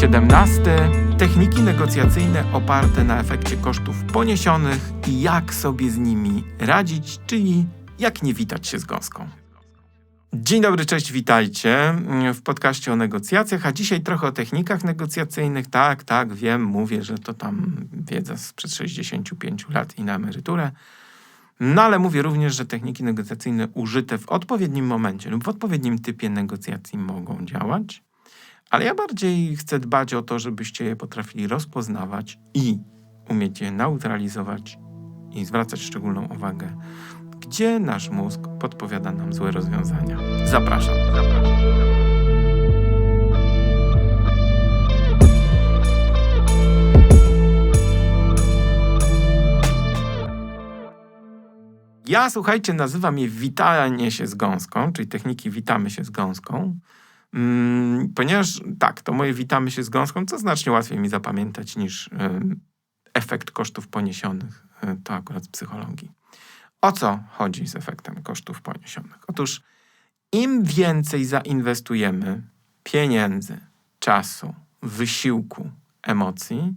17. Techniki negocjacyjne oparte na efekcie kosztów poniesionych i jak sobie z nimi radzić, czyli jak nie witać się z gąską. Dzień dobry, cześć, witajcie w podcaście o negocjacjach, a dzisiaj trochę o technikach negocjacyjnych. Tak, tak, wiem, mówię, że to tam wiedza sprzed 65 lat i na emeryturę. No ale mówię również, że techniki negocjacyjne użyte w odpowiednim momencie lub w odpowiednim typie negocjacji mogą działać. Ale ja bardziej chcę dbać o to, żebyście je potrafili rozpoznawać i umieć je neutralizować i zwracać szczególną uwagę, gdzie nasz mózg podpowiada nam złe rozwiązania. Zapraszam. Zapraszam. Ja, słuchajcie, nazywam je witanie się z gąską, czyli techniki witamy się z gąską. Mm, ponieważ tak, to moje witamy się z gąską, co znacznie łatwiej mi zapamiętać niż efekt kosztów poniesionych. Y, to akurat z psychologii. O co chodzi z efektem kosztów poniesionych? Otóż im więcej zainwestujemy pieniędzy, czasu, wysiłku, emocji,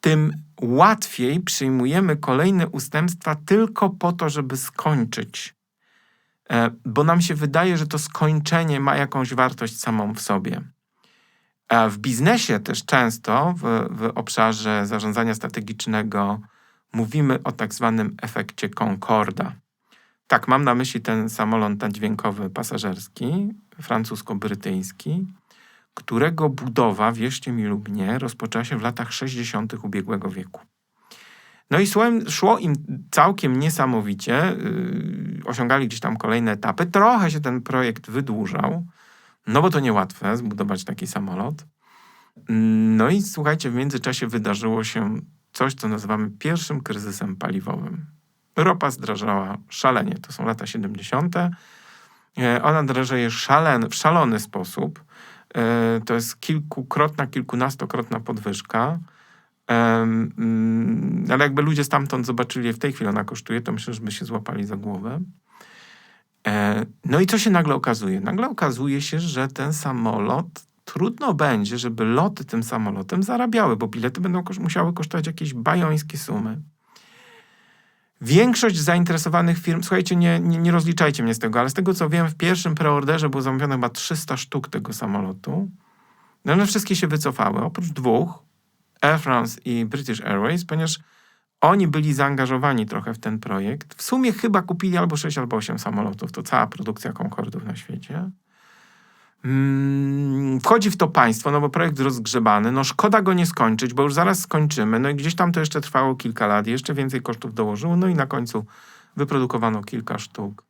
tym łatwiej przyjmujemy kolejne ustępstwa tylko po to, żeby skończyć E, bo nam się wydaje, że to skończenie ma jakąś wartość samą w sobie. E, w biznesie też często w, w obszarze zarządzania strategicznego mówimy o tak zwanym efekcie Concorda. Tak, mam na myśli ten samolot dźwiękowy pasażerski, francusko-brytyjski, którego budowa, wierzcie mi lub nie, rozpoczęła się w latach 60. ubiegłego wieku. No i szło, im całkiem niesamowicie. Yy, osiągali gdzieś tam kolejne etapy. Trochę się ten projekt wydłużał, no bo to niełatwe zbudować taki samolot. No i słuchajcie, w międzyczasie wydarzyło się coś, co nazywamy pierwszym kryzysem paliwowym. Ropa zdrażała szalenie. To są lata 70. E, ona drażeje szalen, w szalony sposób. E, to jest kilkukrotna, kilkunastokrotna podwyżka. Um, ale jakby ludzie stamtąd zobaczyli, w tej chwili ona kosztuje, to myślę, że by się złapali za głowę. E, no i co się nagle okazuje? Nagle okazuje się, że ten samolot trudno będzie, żeby loty tym samolotem zarabiały, bo bilety będą kosz musiały kosztować jakieś bajońskie sumy. Większość zainteresowanych firm, słuchajcie, nie, nie, nie, rozliczajcie mnie z tego, ale z tego co wiem, w pierwszym preorderze było zamówione chyba 300 sztuk tego samolotu. No one wszystkie się wycofały, oprócz dwóch, Air France i British Airways, ponieważ oni byli zaangażowani trochę w ten projekt. W sumie chyba kupili albo 6, albo 8 samolotów. To cała produkcja Concordów na świecie. Mm, wchodzi w to państwo, no bo projekt rozgrzebany. No szkoda go nie skończyć, bo już zaraz skończymy. No i gdzieś tam to jeszcze trwało kilka lat. Jeszcze więcej kosztów dołożyło. No i na końcu wyprodukowano kilka sztuk,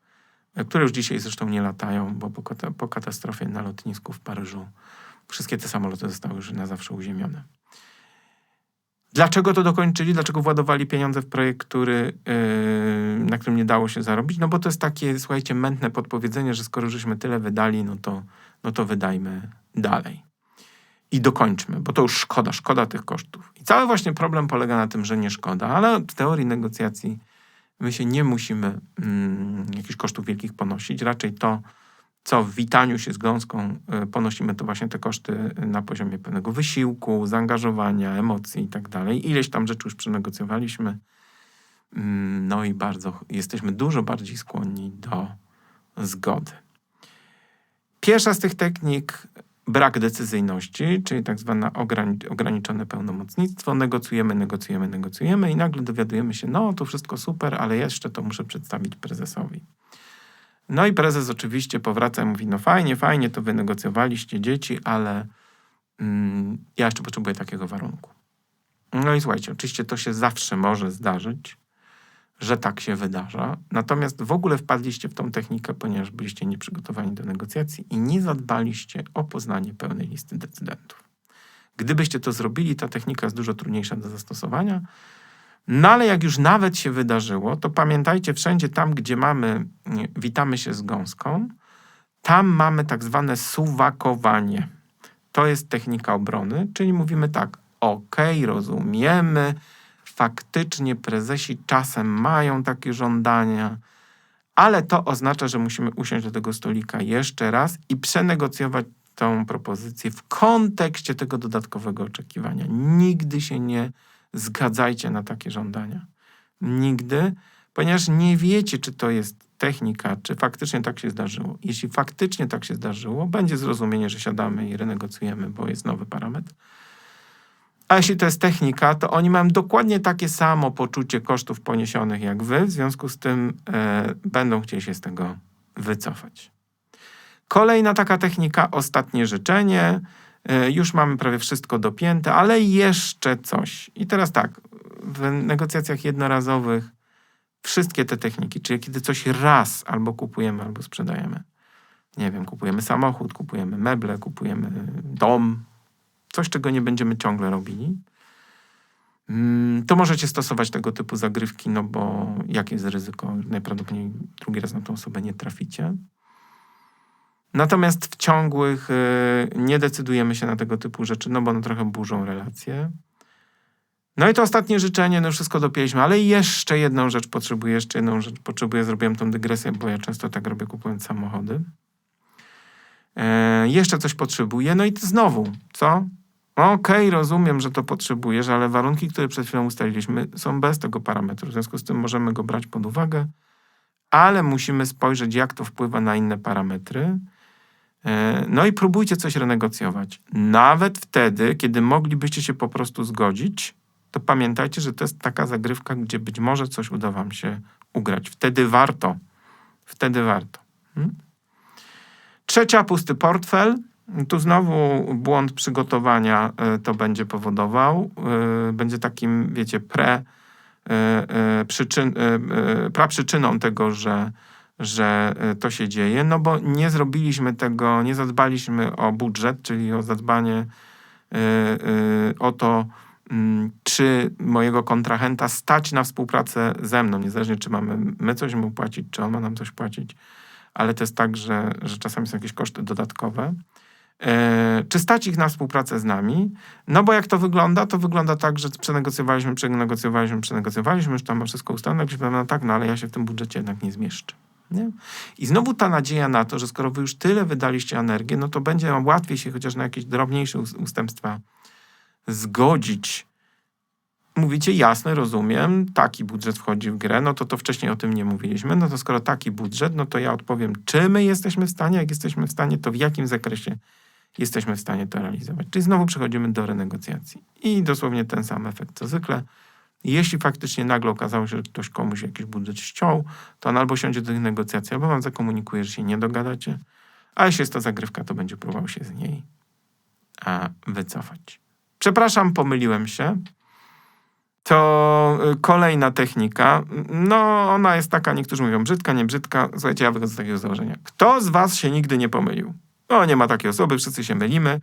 które już dzisiaj zresztą nie latają, bo po, po katastrofie na lotnisku w Paryżu wszystkie te samoloty zostały już na zawsze uziemione. Dlaczego to dokończyli? Dlaczego władowali pieniądze w projekt, który, yy, na którym nie dało się zarobić? No bo to jest takie, słuchajcie, mętne podpowiedzenie, że skoro żeśmy tyle wydali, no to, no to wydajmy dalej. I dokończmy, bo to już szkoda, szkoda tych kosztów. I cały właśnie problem polega na tym, że nie szkoda, ale w teorii negocjacji my się nie musimy mm, jakichś kosztów wielkich ponosić. Raczej to, co w witaniu się z gąską y, ponosimy, to właśnie te koszty na poziomie pewnego wysiłku, zaangażowania, emocji i tak dalej. Ileś tam rzeczy już przenegocjowaliśmy. Mm, no i bardzo, jesteśmy dużo bardziej skłonni do zgody. Pierwsza z tych technik brak decyzyjności, czyli tak zwane ograniczone pełnomocnictwo. Negocjujemy, negocjujemy, negocjujemy i nagle dowiadujemy się, no to wszystko super, ale jeszcze to muszę przedstawić prezesowi. No i prezes oczywiście powraca i mówi, no fajnie, fajnie, to wynegocjowaliście dzieci, ale mm, ja jeszcze potrzebuję takiego warunku. No i słuchajcie, oczywiście to się zawsze może zdarzyć, że tak się wydarza. Natomiast w ogóle wpadliście w tą technikę, ponieważ byliście nieprzygotowani do negocjacji i nie zadbaliście o poznanie pełnej listy decydentów. Gdybyście to zrobili, ta technika jest dużo trudniejsza do zastosowania, no ale jak już nawet się wydarzyło, to pamiętajcie, wszędzie tam, gdzie mamy, witamy się z gąską, tam mamy tak zwane suwakowanie. To jest technika obrony, czyli mówimy tak, ok, rozumiemy, faktycznie prezesi czasem mają takie żądania, ale to oznacza, że musimy usiąść do tego stolika jeszcze raz i przenegocjować tą propozycję w kontekście tego dodatkowego oczekiwania. Nigdy się nie zgadzajcie na takie żądania. Nigdy, ponieważ nie wiecie, czy to jest technika, czy faktycznie tak się zdarzyło. Jeśli faktycznie tak się zdarzyło, będzie zrozumienie, że siadamy i renegocjujemy, bo jest nowy parametr. A jeśli to jest technika, to oni mają dokładnie takie samo poczucie kosztów poniesionych jak wy, w związku z tym e, będą chcieli się z tego wycofać. Kolejna taka technika, ostatnie życzenie. E, już mamy prawie wszystko dopięte, ale jeszcze coś. I teraz tak, w negocjacjach jednorazowych wszystkie te techniki, czyli kiedy coś raz albo kupujemy, albo sprzedajemy. Nie wiem, kupujemy samochód, kupujemy meble, kupujemy dom, coś, czego nie będziemy ciągle robili, mm, to możecie stosować tego typu zagrywki, no bo jakie jest ryzyko? Najprawdopodobniej drugi raz na tą osobę nie traficie. Natomiast w ciągłych y, nie decydujemy się na tego typu rzeczy, no bo one trochę burzą relacje. No i to ostatnie życzenie, no wszystko dopięliśmy, ale jeszcze jedną rzecz potrzebuję, jeszcze jedną rzecz potrzebuję. Zrobiłem tą dygresję, bo ja często tak robię kupując samochody. E, jeszcze coś potrzebuję, no i znowu, co? Okej, okay, rozumiem, że to potrzebujesz, ale warunki, które przed chwilą ustaliliśmy, są bez tego parametru. W związku z tym możemy go brać pod uwagę, ale musimy spojrzeć, jak to wpływa na inne parametry. E, no i próbujcie coś renegocjować. Nawet wtedy, kiedy moglibyście się po prostu zgodzić, to pamiętajcie, że to jest taka zagrywka, gdzie być może coś uda Wam się ugrać. Wtedy warto. Wtedy warto. Hmm? Trzecia, pusty portfel. Tu znowu błąd przygotowania e, to będzie powodował. E, będzie takim, wiecie, pre, przyczyn, praprzyczyną tego, że, że to się dzieje, no bo nie zrobiliśmy tego, nie zadbaliśmy o budżet, czyli o zadbanie o to, mm, czy mojego kontrahenta stać na współpracę ze mną, niezależnie czy mamy my coś mu płacić, czy on ma nam coś płacić, ale to jest tak, że, że czasami są jakieś koszty dodatkowe. E, czy stać ich na współpracę z nami? No bo jak to wygląda? To wygląda tak, że przenegocjowaliśmy, przenegocjowaliśmy, przenegocjowaliśmy, już tam ma wszystko ustalone, jak no tak, no ale ja się w tym budżecie jednak nie zmieszczę. Nie? I znowu ta nadzieja na to, że skoro wy już tyle wydaliście energii, no to będzie łatwiej się chociaż na jakieś drobniejsze ustępstwa zgodzić. Mówicie jasne, rozumiem, taki budżet wchodzi w grę, no to to wcześniej o tym nie mówiliśmy, no to skoro taki budżet, no to ja odpowiem, czy my jesteśmy w stanie, jak jesteśmy w stanie, to w jakim zakresie jesteśmy w stanie to realizować. Czyli znowu przechodzimy do renegocjacji. I dosłownie ten sam efekt co zwykle. Jeśli faktycznie nagle okazało się, że ktoś komuś jakiś budżet ściął, to on albo siądzie do tych negocjacji, albo wam zakomunikuje, że się nie dogadacie, a jeśli jest to zagrywka, to będzie próbował się z niej wycofać. Przepraszam, pomyliłem się. To y, kolejna technika. No, ona jest taka, niektórzy mówią brzydka, nie brzydka. Słuchajcie, ja wychodzę z takiego założenia. Kto z was się nigdy nie pomylił? No, nie ma takiej osoby, wszyscy się mylimy.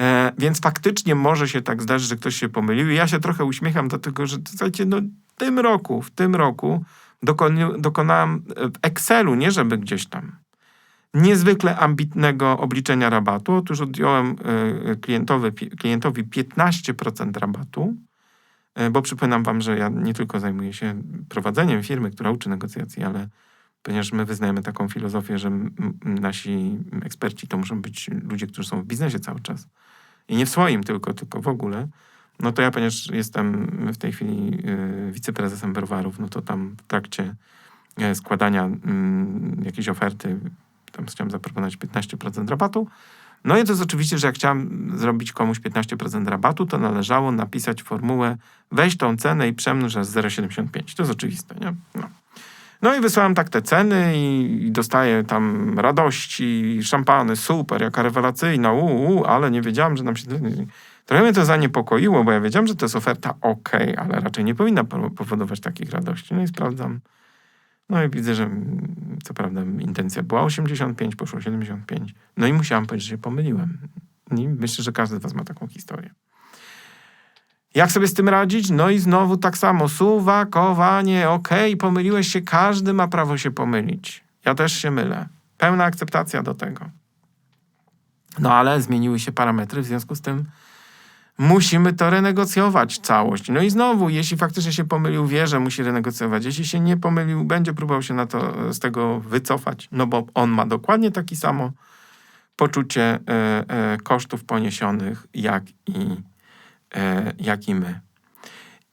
E, więc faktycznie może się tak zdarzyć, że ktoś się pomylił. I ja się trochę uśmiecham, dlatego że słuchajcie, no, w tym roku, w tym roku dokon, dokonałem w Excelu, nie żeby gdzieś tam, niezwykle ambitnego obliczenia rabatu. Otóż odjąłem e, klientowi, klientowi 15% rabatu, e, bo przypominam wam, że ja nie tylko zajmuję się prowadzeniem firmy, która uczy negocjacji, ale ponieważ my wyznajemy taką filozofię, że nasi eksperci to muszą być ludzie, którzy są w biznesie cały czas. I nie w swoim tylko, tylko w ogóle. No to ja, ponieważ jestem w tej chwili y, wiceprezesem Browarów, no to tam w trakcie y, składania jakiejś oferty, tam chciałem zaproponować 15% rabatu. No i to jest oczywiście, że jak chciałem zrobić komuś 15% rabatu, to należało napisać formułę weź tą cenę i przemnóż z 0,75. To jest oczywiste, nie? No. No i wysłałem tak te ceny i, dostaję tam radości, szampany, super, jaka rewelacyjna, uu, ale nie wiedziałam, że nam się... Trochę mnie to zaniepokoiło, bo ja wiedziałam, że to jest oferta ok, ale raczej nie powinna powodować takich radości. No i sprawdzam. No i widzę, że co prawda intencja była 85, poszło 75. No i musiałam powiedzieć, że się pomyliłem. I myślę, że każdy z was ma taką historię. Jak sobie z tym radzić? No i znowu tak samo. Suwakowanie, okej, okay, pomyliłeś się, każdy ma prawo się pomylić. Ja też się mylę. Pełna akceptacja do tego. No ale zmieniły się parametry, w związku z tym musimy to renegocjować całość. No i znowu, jeśli faktycznie się pomylił, wie, że musi renegocjować. Jeśli się nie pomylił, będzie próbował się na to, z tego wycofać, no bo on ma dokładnie taki samo poczucie e, e, kosztów poniesionych, jak i, e, jak i my.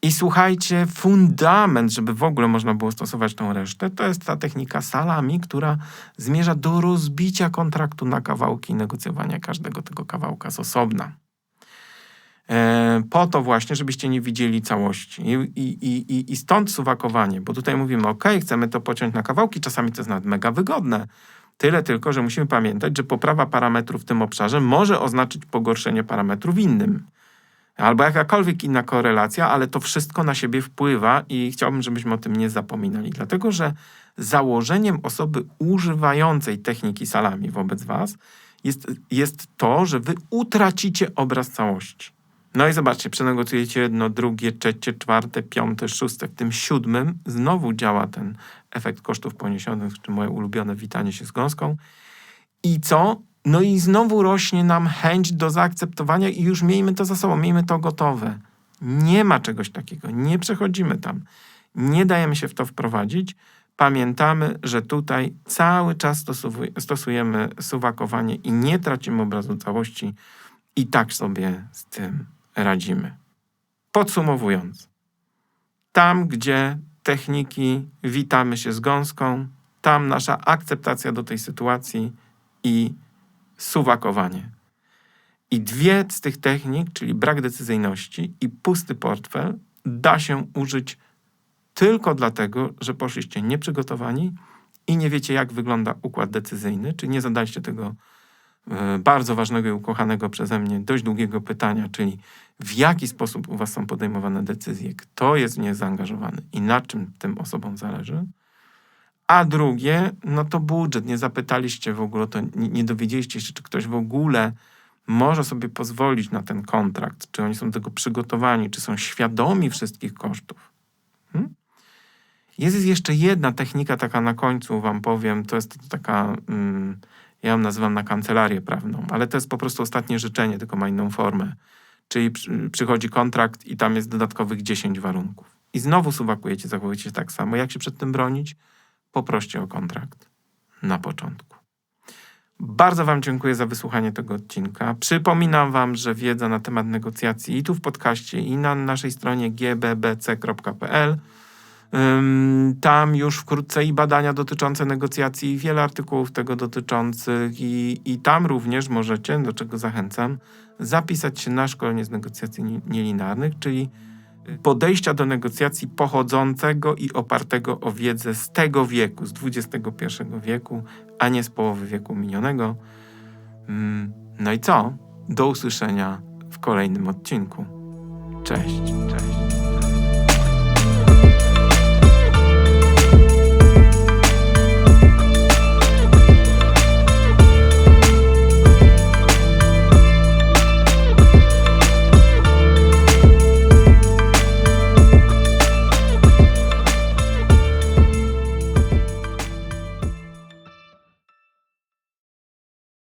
I słuchajcie, fundament, żeby w ogóle można było stosować tą resztę, to jest ta technika salami, która zmierza do rozbicia kontraktu na kawałki i negocjowania każdego tego kawałka z osobna. E, po to właśnie, żebyście nie widzieli całości. I, i, i, i stąd suwakowanie, bo tutaj mówimy, ok, chcemy to pociąć na kawałki, czasami to jest nawet mega wygodne. Tyle tylko, że musimy pamiętać, że poprawa parametrów w tym obszarze może oznaczyć pogorszenie parametrów w innym. Albo jakakolwiek inna korelacja, ale to wszystko na siebie wpływa i chciałbym, żebyśmy o tym nie zapominali. Dlatego, że założeniem osoby używającej techniki salami wobec Was jest, jest to, że Wy utracicie obraz całości. No i zobaczcie, przenegocjujecie jedno, drugie, trzecie, czwarte, piąte, szóste. W tym siódmym znowu działa ten efekt kosztów poniesionych, czy moje ulubione witanie się z gąską. I co? No i znowu rośnie nam chęć do zaakceptowania i już miejmy to za sobą, miejmy to gotowe. Nie ma czegoś takiego, nie przechodzimy tam, nie dajemy się w to wprowadzić. Pamiętamy, że tutaj cały czas stosujemy suwakowanie i nie tracimy obrazu całości i tak sobie z tym radzimy. Podsumowując, tam gdzie techniki witamy się z gąską, tam nasza akceptacja do tej sytuacji i suwakowanie. I dwie z tych technik, czyli brak decyzyjności i pusty portfel, da się użyć tylko dlatego, że poszliście nieprzygotowani i nie wiecie, jak wygląda układ decyzyjny, czy nie zadaliście tego e, bardzo ważnego i ukochanego przeze mnie dość długiego pytania, czyli w jaki sposób u Was są podejmowane decyzje, kto jest w nie zaangażowany i na czym tym osobom zależy. A drugie, no to budżet. Nie zapytaliście w ogóle, to nie, nie dowiedzieliście się, czy ktoś w ogóle może sobie pozwolić na ten kontrakt, czy oni są do tego przygotowani, czy są świadomi wszystkich kosztów. Hmm? Jest jeszcze jedna technika, taka na końcu Wam powiem, to jest taka, mm, ja ją nazywam na kancelarię prawną, ale to jest po prostu ostatnie życzenie, tylko ma inną formę. Czyli przy, przychodzi kontrakt i tam jest dodatkowych 10 warunków. I znowu suwakujecie, zachowujecie się tak samo. Jak się przed tym bronić? Poproście o kontrakt na początku. Bardzo Wam dziękuję za wysłuchanie tego odcinka. Przypominam Wam, że wiedza na temat negocjacji i tu w podcaście, i na naszej stronie gbbc.pl. Tam już wkrótce i badania dotyczące negocjacji, i wiele artykułów tego dotyczących, i, i tam również możecie, do czego zachęcam, zapisać się na szkolenie z negocjacji nielinarnych, czyli podejścia do negocjacji pochodzącego i opartego o wiedzę z tego wieku, z XXI wieku, a nie z połowy wieku minionego. Mm, no i co? Do usłyszenia w kolejnym odcinku. Cześć. Cześć.